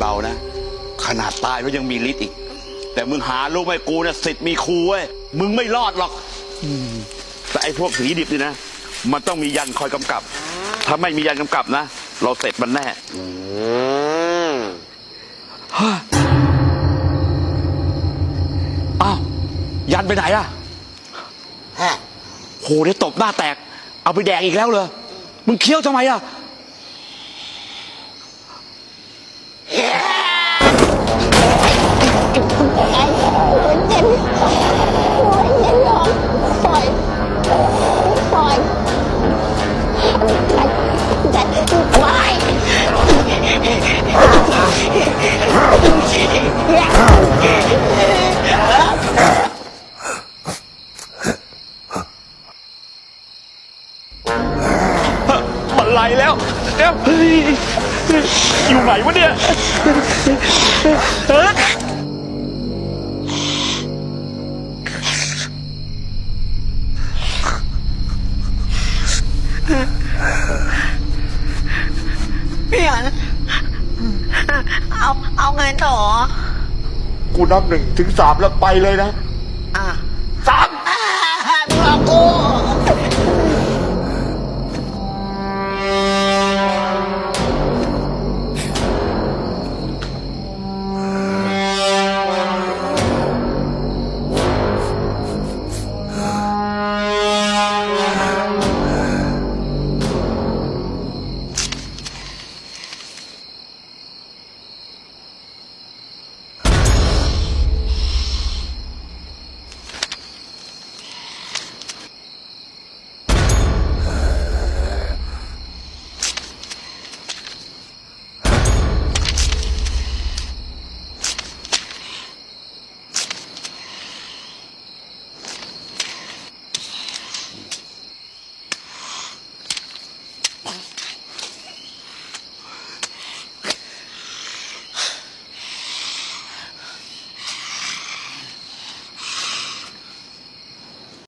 เบานะ ขนาดตายก็ยังมีฤทธิ์อีก แต่มึงหาลูกไม่กูเนี่ยสิทธิ์มีครูเว้ยมึงไม่รอดหรอกอืมแต่ไอ้พวกผีดิบนี่นะ มันต้องมียันคอยกำกับ ถ้าไม่มียันกำกับนะ เราเสร็จมันแน่อืมอ้าวยันไปไหนล่ะฮะโหได้ตบหน้าแตก เอาไปแดกอีกแล้วเลยมึงเคี้ยวทำไมอะ ไหลแล้วเดี๋ยวเฮ้ยอยู่ไหนวะเนี่ยเฮ้ยพี่อันเอาเอาไงต่อกูนับหนึ่งถึงสามแล้วไปเลยนะ